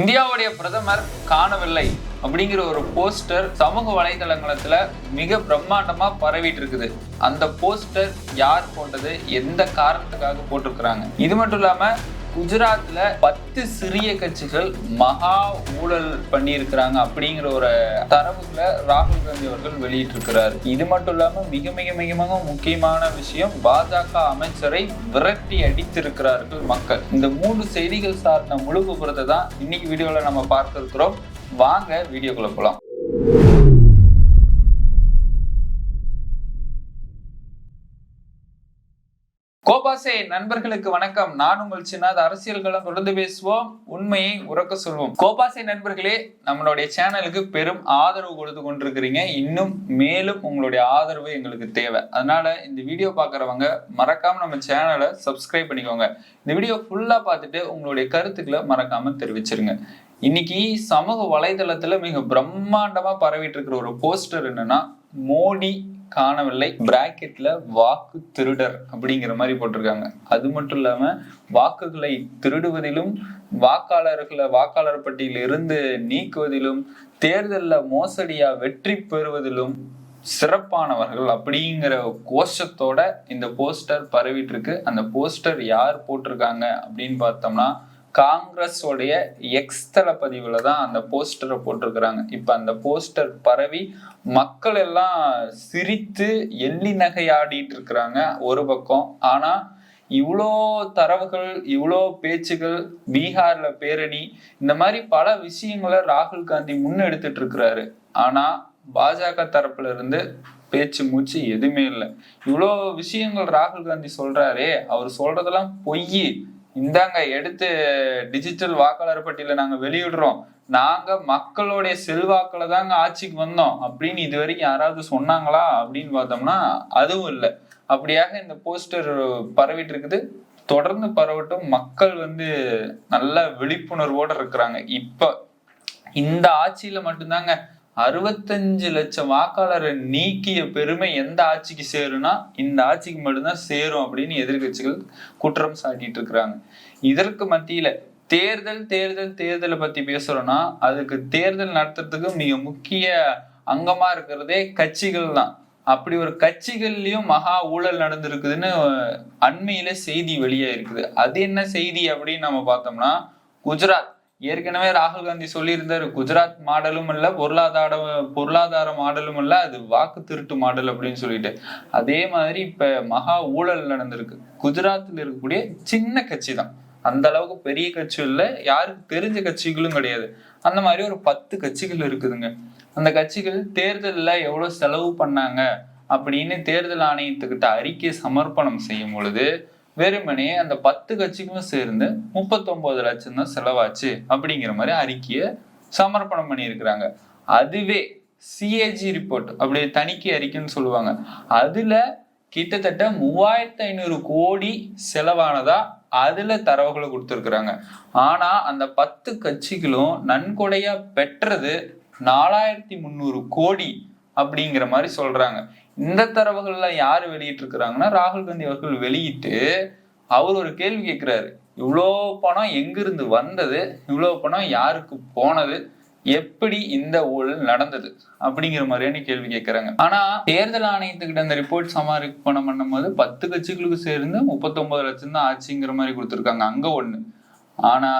இந்தியாவுடைய பிரதமர் காணவில்லை அப்படிங்கிற ஒரு போஸ்டர் சமூக வலைதளங்களத்துல மிக பிரம்மாண்டமா பரவிட்டு இருக்குது அந்த போஸ்டர் யார் போட்டது? எந்த காரணத்துக்காக போட்டிருக்கிறாங்க? இது மட்டும் இல்லாம குஜராத்தில் பத்து சிறிய கட்சிகள் மகா ஊழல் பண்ணியிருக்கிறாங்க அப்படிங்கிற ஒரு தரவுகளை ராகுல் காந்தி அவர்கள் வெளியிட்டிருக்கிறார். இது மட்டும் இல்லாமல் மிக மிக மிக மிக முக்கியமான விஷயம் பாஜக அமைச்சரை விரட்டி அடித்திருக்கிறார்கள் மக்கள். இந்த மூன்று செய்திகள் சார்ந்த முழு விவரத்தை தான் இன்னைக்கு வீடியோவில் நம்ம பார்த்திருக்கிறோம். வாங்க வீடியோக்குள்ள போகலாம் கோபாசே நண்பர்களுக்கு வணக்கம். நான் உங்கள் சின்னாத அரசியல் களம் தொடர்ந்து பேசுவோம். உண்மையை உறக்க சொல்வோம். கோபாசே நண்பர்களே நம்மளுடைய சேனலுக்கு பெரும் ஆதரவு கொடுத்து கொண்டிருக்கிறீங்க. இன்னும் மேலும் உங்களுடைய ஆதரவு எங்களுக்கு தேவை. அதனால இந்த வீடியோ பார்க்குறவங்க மறக்காம நம்ம சேனலை சப்ஸ்கிரைப் பண்ணிக்கோங்க. இந்த வீடியோ ஃபுல்லா பார்த்துட்டு உங்களுடைய கருத்துக்களை மறக்காம தெரிவிச்சிருங்க. இன்னைக்கு சமூக வலைதளத்துல மிக பிரம்மாண்டமா பரவிட்டு இருக்கிற ஒரு போஸ்டர் என்னன்னா மோடி காணவில்லை. பிராக்கெட்ல வாக்கு திருடர் அப்படிங்கிற மாதிரி போட்டிருக்காங்க. அது மட்டும் இல்லாம வாக்குகளை திருடுவதிலும் வாக்காளர்களை வாக்காளர் பட்டியலில் இருந்து நீக்குவதிலும் தேர்தலில் மோசடியா வெற்றி பெறுவதிலும் சிறப்பானவர்கள் அப்படிங்கிற கோஷத்தோட இந்த போஸ்டர் பரவிட்டு இருக்கு. அந்த போஸ்டர் யார் போட்டிருக்காங்க அப்படின்னு பார்த்தோம்னா காங்கிரஸோடைய எக்ஸ் தளபதிவுல தான் அந்த போஸ்டரை போட்டிருக்கிறாங்க. இப்ப அந்த போஸ்டர் பரவி மக்கள் எல்லாம் சிரித்து எள்ளி நகையாடிட்டு இருக்கிறாங்க ஒரு பக்கம். ஆனா இவ்வளோ தரவுகள் இவ்வளோ பேச்சுகள் பீகார்ல பேரணி இந்த மாதிரி பல விஷயங்களை ராகுல் காந்தி முன்னெடுத்துட்டு இருக்கிறாரு. ஆனா பாஜக தரப்புல இருந்து பேச்சு மூச்சு எதுவுமே இல்லை. இவ்வளோ விஷயங்கள் ராகுல் காந்தி சொல்றாரே அவர் சொல்றதெல்லாம் பொய். இந்தாங்க எடுத்து டிஜிட்டல் வாக்காளர் பட்டியல நாங்க வெளியிடுறோம். நாங்க மக்களுடைய செல்வாக்குல தாங்க ஆட்சிக்கு வந்தோம். அப்படின்னு இது வரைக்கும் யாராவது சொன்னாங்களா? அப்படின்னு பார்த்தோம்னா அதுவும் இல்லை. அப்படியாக இந்த போஸ்டர் பரவிட்டு இருக்குது தொடர்ந்து பரவட்டும். மக்கள் வந்து நல்ல விழிப்புணர்வோட இருக்கிறாங்க. இப்ப இந்த ஆட்சியில மட்டும்தாங்க அறுபத்தஞ்சு லட்சம் வாக்காளரை நீக்கிய பெருமை எந்த ஆட்சிக்கு சேரும்னா இந்த ஆட்சிக்கு மட்டும்தான் சேரும் அப்படின்னு எதிர்கட்சிகள் குற்றம் சாட்டிட்டு இருக்கிறாங்க. இதற்கு மத்தியில தேர்தல் தேர்தல் தேர்தலை பத்தி பேசுறோம்னா அதுக்கு தேர்தல் நடத்துறதுக்கு மிக முக்கிய அங்கமா இருக்கிறதே கட்சிகள் தான். அப்படி ஒரு கட்சிகள்லயும் மகா ஊழல் நடந்திருக்குதுன்னு அண்மையில செய்தி வெளியே இருக்குது அது என்ன செய்தி அப்படின்னு நம்ம பார்த்தோம்னா குஜராத் ஏற்கனவே ராகுல் காந்தி சொல்லியிருந்தாரு குஜராத் மாடலும் இல்ல பொருளாதார பொருளாதார மாடலும் இல்ல அது வாக்கு திருட்டு மாடல் அப்படின்னு சொல்லிட்டு. அதே மாதிரி இப்ப மகா ஊழல் நடந்திருக்கு. குஜராத்ல இருக்கக்கூடிய சின்ன கட்சி தான் அந்த அளவுக்கு பெரிய கட்சி இல்ல யாருக்கு தெரிஞ்ச கட்சிகளும் கிடையாது. அந்த மாதிரி ஒரு பத்து கட்சிகள் இருக்குதுங்க. அந்த கட்சிகள் தேர்தலில் எவ்வளவு செலவு பண்ணாங்க அப்படின்னு தேர்தல் ஆணையத்துக்கிட்ட அறிக்கை சமர்ப்பணம் செய்யும் பொழுது வெறுமனே அந்த பத்து கட்சிக்கும் சேர்ந்து முப்பத்தொன்பது லட்சம் தான் செலவாச்சு அப்படிங்கிற மாதிரி அறிக்கையை சமர்ப்பணம் பண்ணியிருக்கிறாங்க. அதுவே சிஏஜி ரிப்போர்ட் அப்படி தணிக்கை அறிக்கைன்னு சொல்லுவாங்க. அதுல கிட்டத்தட்ட மூவாயிரத்தி ஐநூறு கோடி செலவானதா அதுல தரவுகளை கொடுத்துருக்குறாங்க. ஆனா அந்த பத்து கட்சிகளும் நன்கொடையா பெற்றது நாலாயிரத்தி முந்நூறு கோடி அப்படிங்கிற மாதிரி சொல்றாங்க. இந்த தரவுகள்லாம் யார் வெளியிட்டு இருக்கிறாங்கன்னா ராகுல் காந்தி அவர்கள் வெளியிட்டு அவர் ஒரு கேள்வி கேட்கிறாரு இவ்வளோ பணம் எங்கிருந்து வந்தது? இவ்வளோ பணம் யாருக்கு போனது? எப்படி இந்த ஊழல் நடந்தது? அப்படிங்கிற மாதிரியான கேள்வி கேட்கறாங்க ஆனா தேர்தல் ஆணையத்துக்கிட்ட அந்த ரிப்போர்ட் சமர்ப்பணம் பண்ணும்போது பத்து கட்சிகளுக்கு சேர்ந்து முப்பத்தொன்பது லட்சம் தான் ஆச்சுங்கிற மாதிரி கொடுத்துருக்காங்க. அங்க ஒண்ணு. ஆனா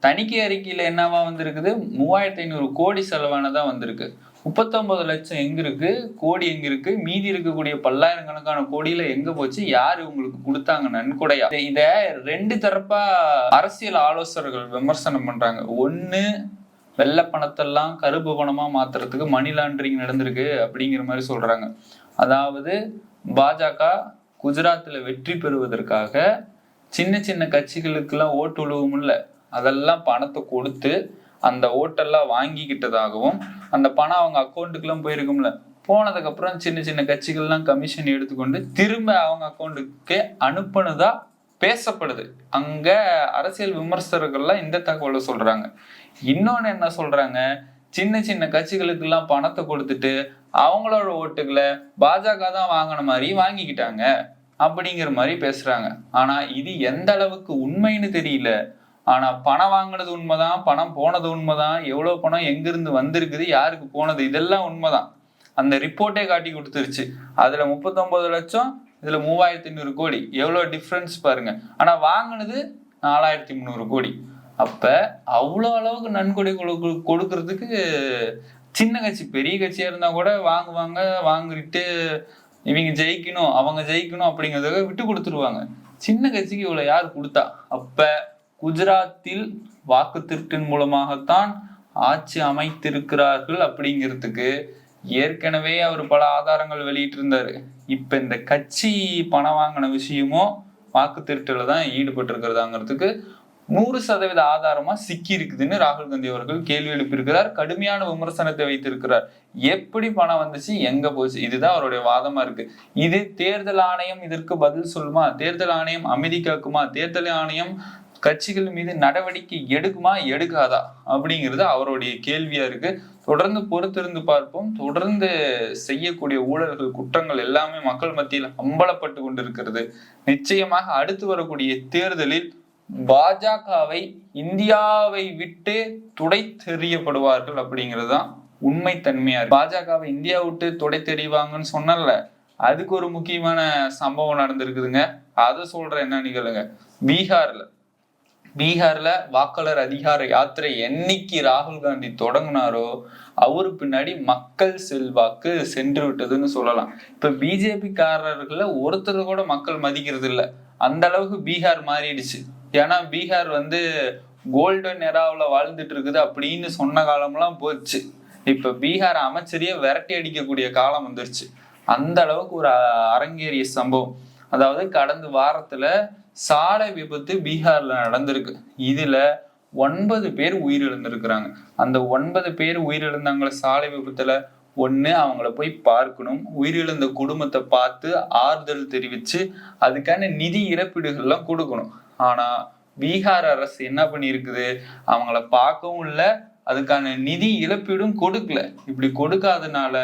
தணிக்கை அறிக்கையில என்னவா வந்திருக்குது? மூவாயிரத்தி ஐநூறு கோடி செலவானதான் வந்திருக்கு. முப்பத்தொன்பது லட்சம் எங்க இருக்கு? கோடி எங்க இருக்கு? மீதி இருக்கக்கூடிய பல்லாயிரக்கணக்கான கோடியில எங்க போச்சு? யாரு உங்களுக்கு கொடுத்தாங்க நன்கொடையா? இத ரெண்டு தரப்பா அரசியல் ஆலோசகர்கள் விமர்சனம் பண்றாங்க. ஒண்ணு வெள்ளை பணத்தெல்லாம் கருப்பு பணமா மாத்துறதுக்கு மணி லாண்டரிங் நடந்திருக்கு அப்படிங்கிற மாதிரி சொல்றாங்க. அதாவது பாஜக குஜராத்தில் வெற்றி பெறுவதற்காக சின்ன சின்ன கட்சிகளுக்கெல்லாம் ஓட்டு உழுவும் இல்லை அதெல்லாம் பணத்தை கொடுத்து அந்த ஓட்டெல்லாம் வாங்கிக்கிட்டதாகவும் அந்த பணம் அவங்க அக்கௌண்ட்டுக்குலாம் போயிருக்கும்ல. போனதுக்கு அப்புறம் சின்ன சின்ன கட்சிகள்லாம் கமிஷன் எடுத்துக்கொண்டு திரும்ப அவங்க அக்கௌண்ட்டுக்கே அனுப்புனதா பேசப்படுது. அங்க அரசியல் விமர்சகர்கள்லாம் இந்த தகவலை சொல்றாங்க. இன்னொன்னு என்ன சொல்றாங்க? சின்ன சின்ன கட்சிகளுக்கு எல்லாம் பணத்தை கொடுத்துட்டு அவங்களோட ஓட்டுகளை பாஜக தான் வாங்கின மாதிரி வாங்கிக்கிட்டாங்க. அப்படிங்கிற மாதிரி பேசுறாங்க. ஆனா இது எந்த அளவுக்கு உண்மைன்னு தெரியல. ஆனா பணம் வாங்கினது உண்மைதான் பணம் போனது உண்மைதான் எவ்வளவு பணம் எங்கிருந்து வந்திருக்குது யாருக்கு போனது இதெல்லாம் உண்மைதான். அந்த ரிப்போர்ட்டே காட்டி கொடுத்துருச்சு. அதுல முப்பத்தொன்பது லட்சம் இதுல மூவாயிரத்தி ஐநூறு கோடி. எவ்வளவு டிஃப்ரென்ஸ் பாருங்க. ஆனா வாங்கினது நாலாயிரத்தி முந்நூறு கோடி. அப்ப அவ்வளோ அளவுக்கு நன்கொடை கொடு கொடுக்கறதுக்கு சின்ன கட்சி பெரிய கட்சியா இருந்தா கூட வாங்குவாங்க வாங்கிட்டு இவங்க ஜெயிக்கணும் அவங்க ஜெயிக்கணும் அப்படிங்கிறத விட்டு கொடுத்துருவாங்க. சின்ன கட்சிக்கு இவ்வளவு யார் கொடுத்தா? அப்போ குஜராத்தில் வாக்கு திருட்டின் மூலமாகத்தான் ஆட்சி அமைத்திருக்கிறார்கள் அப்படிங்கிறதுக்கு ஏற்கனவே அவர் பல ஆதாரங்கள் வெளியிட்டிருந்தாரு. இப்ப இந்த கட்சி பணம் வாங்கின விஷயமும் வாக்கு திருட்டுல தான் ஈடுபட்டு இருக்கிறதாங்கிறதுக்கு நூறு சதவீத ஆதாரமா சிக்கி இருக்குதுன்னு ராகுல் காந்தி அவர்கள் கேள்வி எழுப்பியிருக்கிறார். கடுமையான விமர்சனத்தை வைத்திருக்கிறார். எப்படி பணம் வந்துச்சு எங்க போச்சு? இதுதான் அவருடைய வாதமா இருக்கு. இது தேர்தல் ஆணையம் இதற்கு பதில் சொல்லுமா? தேர்தல் ஆணையம் அமைதி காக்குமா தேர்தல் ஆணையம் கட்சிகள் மீது நடவடிக்கை எடுக்குமா எடுக்காதா அப்படிங்கிறது அவருடைய கேள்வியா இருக்கு. தொடர்ந்து பொறுத்திருந்து பார்ப்போம். தொடர்ந்து செய்யக்கூடிய ஊழல்கள் குற்றங்கள் எல்லாமே மக்கள் மத்தியில் அம்பலப்பட்டு கொண்டிருக்கிறது. நிச்சயமாக அடுத்து வரக்கூடிய தேர்தலில் பாஜகவை இந்தியாவை விட்டு துடை தெரியப்படுவார்கள் அப்படிங்கிறது தான் உண்மை தன்மையா இருக்கு. பாஜகவை இந்தியா விட்டு துடை தெரிவாங்கன்னு சொன்னல அதுக்கு ஒரு முக்கியமான சம்பவம் நடந்திருக்குதுங்க. அதை சொல்ற என்ன நிகழுங்க பீகார்ல பீகார்ல வாக்காளர் அதிகார யாத்திரை என்னைக்கு ராகுல் காந்தி தொடங்கினாரோ அவரு பின்னாடி மக்கள் செல்வாக்கு சென்று விட்டதுன்னு சொல்லலாம். இப்ப பிஜேபி காரர்களை ஒருத்தர் கூட மக்கள் மதிக்கிறது இல்ல அந்த அளவுக்கு பீகார் மாறிடுச்சு. ஏன்னா பீகார் வந்து கோல்டன் எராவில் வாழ்ந்துட்டு இருக்குது அப்படின்னு சொன்ன காலம்லாம் போச்சு. இப்ப பீகார் அமைச்சரையே விரட்டி அடிக்கக்கூடிய காலம் வந்துருச்சு. அந்த அளவுக்கு ஒரு அரங்கேறிய சம்பவம். அதாவது கடந்த வாரத்துல சாலை விபத்து பீகார்ல நடந்திருக்கு. இதுல ஒன்பது பேர் உயிரிழந்திருக்கிறாங்க. அந்த ஒன்பது பேர் உயிரிழந்தாங்கள சாலை விபத்துல ஒண்ணு அவங்கள போய் பார்க்கணும். உயிரிழந்த குடும்பத்தை பார்த்து ஆறுதல் தெரிவிச்சு அதுக்கான நிதி இழப்பீடுகள்லாம் கொடுக்கணும். ஆனா பீகார் அரசு என்ன பண்ணியிருக்குது? அவங்கள பார்க்கவும் இல்லை. அதுக்கான நிதி இழப்பீடும் கொடுக்கல. இப்படி கொடுக்காதனால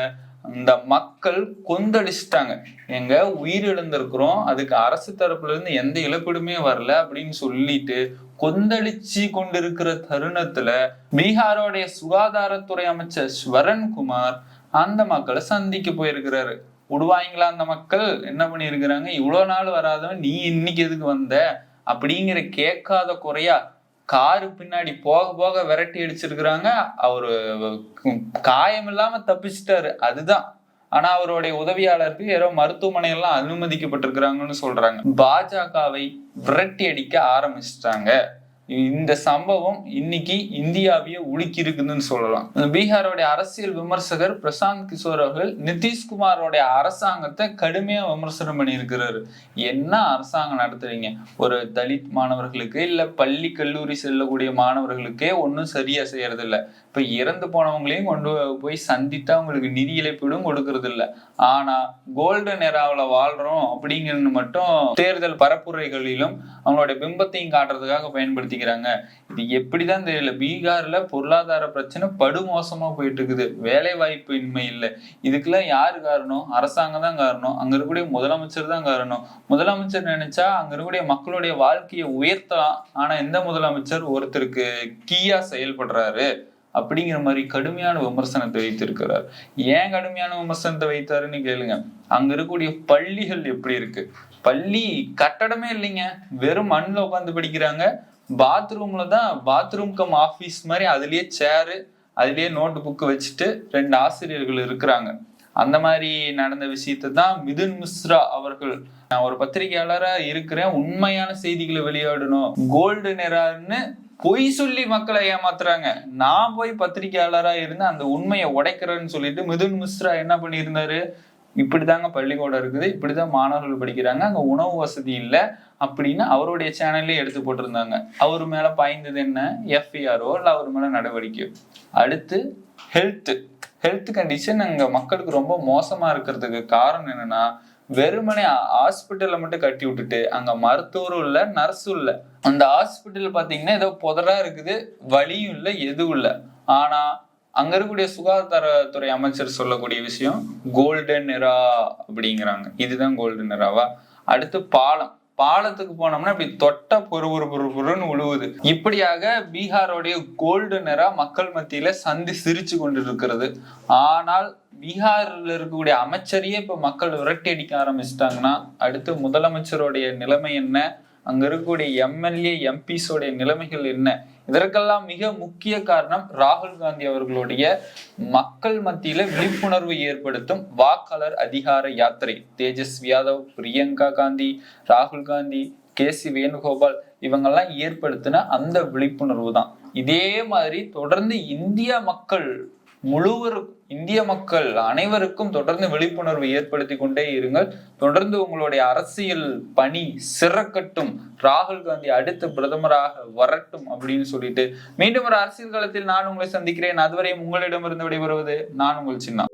அந்த மக்கள் கொந்தளிச்சிட்டாங்க. எங்க உயிரிழந்திருக்கிறோம் அதுக்கு அரசு தரப்புல இருந்து எந்த இழப்பீடுமே வரல அப்படின்னு சொல்லிட்டு கொந்தளிச்சு கொண்டிருக்கிற தருணத்துல பீகாரோடைய சுகாதாரத்துறை அமைச்சர் ஸ்வரன்குமார் அந்த மக்களை சந்திக்க போயிருக்கிறாரு. விடுவாங்களா அந்த மக்கள்? என்ன பண்ணிருக்கிறாங்க இவ்வளவு நாள் வராதவன் நீ இன்னைக்கு எதுக்கு வந்த? அப்படிங்கிற கேட்காத குறையா காரு பின்னாடி போக போக விரட்டி அடிச்சிருக்கிறாங்க அவரு காயம் இல்லாம தப்பிச்சிட்டாரு. அதுதான். ஆனா அவருடைய உதவியாளருக்கு யாரோ மருத்துவமனையெல்லாம் அனுமதிக்கப்பட்டிருக்கிறாங்கன்னு சொல்றாங்க. பாஜகவை விரட்டி அடிக்க ஆரம்பிச்சிட்டாங்க. இந்த சம்பவம் இன்னைக்கு இந்தியாவையே உலுக்கி இருக்குதுன்னு சொல்லலாம். பீகாரோடைய அரசியல் விமர்சகர் பிரசாந்த் கிஷோர் அவர்கள் நிதிஷ்குமாரோடைய அரசாங்கத்தை கடுமையா விமர்சனம் பண்ணியிருக்கிறாரு. என்ன அரசாங்கம் நடத்துறீங்க? ஒரு தலித் மாணவர்களுக்கு இல்ல பள்ளி கல்லூரி செல்லக்கூடிய மாணவர்களுக்கே ஒன்றும் சரியா செய்யறது இல்ல இப்ப இறந்து போனவங்களையும் கொண்டு போய் சந்தித்தா அவங்களுக்கு நிதி இழப்பீடும் கொடுக்கறது இல்ல ஆனா கோல்டன் எராவில் வாழ்றோம் அப்படிங்கிறது மட்டும் தேர்தல் பரப்புரைகளிலும் அவங்களுடைய பிம்பத்தையும் காட்டுறதுக்காக பயன்படுத்தி பயன்படுத்திக்கிறாங்க இது எப்படிதான் தெரியல பீகார்ல பொருளாதார பிரச்சனை படுமோசமா போயிட்டு இருக்குது வேலை வாய்ப்பு இன்மை இல்லை. இதுக்கெல்லாம் யாரு காரணம்? அரசாங்கம் தான் காரணம். அங்க இருக்கக்கூடிய முதலமைச்சர் தான் காரணம். முதலமைச்சர் நினைச்சா அங்க இருக்கக்கூடிய மக்களுடைய வாழ்க்கையை உயர்த்தலாம். ஆனா எந்த முதலமைச்சர் ஒருத்தருக்கு கீயா செயல்படுறாரு அப்படிங்கிற மாதிரி கடுமையான விமர்சனத்தை வைத்திருக்கிறார் ஏன் கடுமையான விமர்சனத்தை வைத்தாருன்னு கேளுங்க. அங்க இருக்கக்கூடிய பள்ளிகள் எப்படி இருக்கு? பள்ளி கட்டடமே இல்லைங்க. வெறும் மண்ணில் உட்காந்து படிக்கிறாங்க. பாத்ரூம்ல தான் பாத்ரூம் கம் ஆஃபீஸ் மாதிரி அதுலயே சேரு அதுலயே நோட்டு புக்கு வச்சுட்டு ரெண்டு ஆசிரியர்கள் இருக்கிறாங்க. அந்த மாதிரி நடந்த விஷயத்தை தான் மிதுன் மிஸ்ரா அவர்கள். நான் ஒரு பத்திரிகையாளரா இருக்கிறேன் உண்மையான செய்திகளை வெளியாடணும். கோல்டு நெரான்னு பொய் சொல்லி மக்களை ஏமாத்துறாங்க. நான் போய் பத்திரிகையாளரா இருந்து அந்த உண்மையை உடைக்கிறேன்னு சொல்லிட்டு மிதுன் மிஸ்ரா என்ன பண்ணியிருந்தாரு? இப்படிதாங்க பள்ளிக்கூடம் இருக்குது இப்படிதான் மாணவர்கள் படிக்கிறாங்க. அங்க உணவு வசதி இல்லை அப்படின்னு அவருடைய சேனல்லே எடுத்து போட்டிருந்தாங்க. அவர் மேல பாய்ந்தது என்ன? எஃப்ஐஆரோ இல்லை அவர் மேல நடவடிக்கை அடுத்து ஹெல்த் ஹெல்த் கண்டிஷன் அங்க மக்களுக்கு ரொம்ப மோசமா இருக்கிறதுக்கு காரணம் என்னன்னா வெறுமனே ஹாஸ்பிட்டல்ல மட்டும் கட்டி விட்டுட்டு அங்க மருத்துவரும் இல்ல நர்ஸும் இல்ல. அந்த ஹாஸ்பிட்டல் பாத்தீங்கன்னா ஏதோ புதரா இருக்குது வலியும் இல்ல எதுவும் இல்ல. ஆனா அங்க இருக்கக்கூடிய சுகாதாரத்துறை அமைச்சர் சொல்லக்கூடிய விஷயம் கோல்டன் நிரா அப்படிங்கிறாங்க. இதுதான் கோல்டன் நிராவா அடுத்து பாலம். பாலத்துக்கு போனோம்னா இப்படி தொட்ட பொறு பொறு பொறு பொறுன்னு உழுவுது. இப்படியாக பீகாரோடைய கோல்டனரா மக்கள் மத்தியில சந்தி சிரிச்சு கொண்டு இருக்கிறது ஆனால் பீகாரில் இருக்கக்கூடிய அமைச்சரையே இப்ப மக்கள் விரட்டி அடிக்க ஆரம்பிச்சிட்டாங்கன்னா அடுத்து முதலமைச்சருடைய நிலைமை என்ன? அங்க இருக்கக்கூடிய எம்எல்ஏ எம்பிஸோடைய நிலைமைகள் என்ன? இதற்கெல்லாம் மிக முக்கிய காரணம் ராகுல் காந்தி அவர்களுடைய மக்கள் மத்தியில விழிப்புணர்வு ஏற்படுத்தும் வாக்காளர் அதிகார யாத்திரை. தேஜஸ்வி யாதவ் பிரியங்கா காந்தி ராகுல் காந்தி கே சி வேணுகோபால் இவங்கெல்லாம் ஏற்படுத்தின அந்த விழிப்புணர்வு தான். இதே மாதிரி தொடர்ந்து இந்திய மக்கள் முழுவரும் இந்திய மக்கள் அனைவருக்கும் தொடர்ந்து விழிப்புணர்வு ஏற்படுத்தி கொண்டே இருங்கள். தொடர்ந்து உங்களுடைய அரசியல் பணி சிறக்கட்டும். ராகுல் காந்தி அடுத்த பிரதமராக வரட்டும் அப்படின்னு சொல்லிட்டு மீண்டும் ஒரு அரசியல் காலத்தில் நான் உங்களை சந்திக்கிறேன். அதுவரையும் உங்களிடமிருந்து விடைபெறுவது நான் உங்கள் சின்ன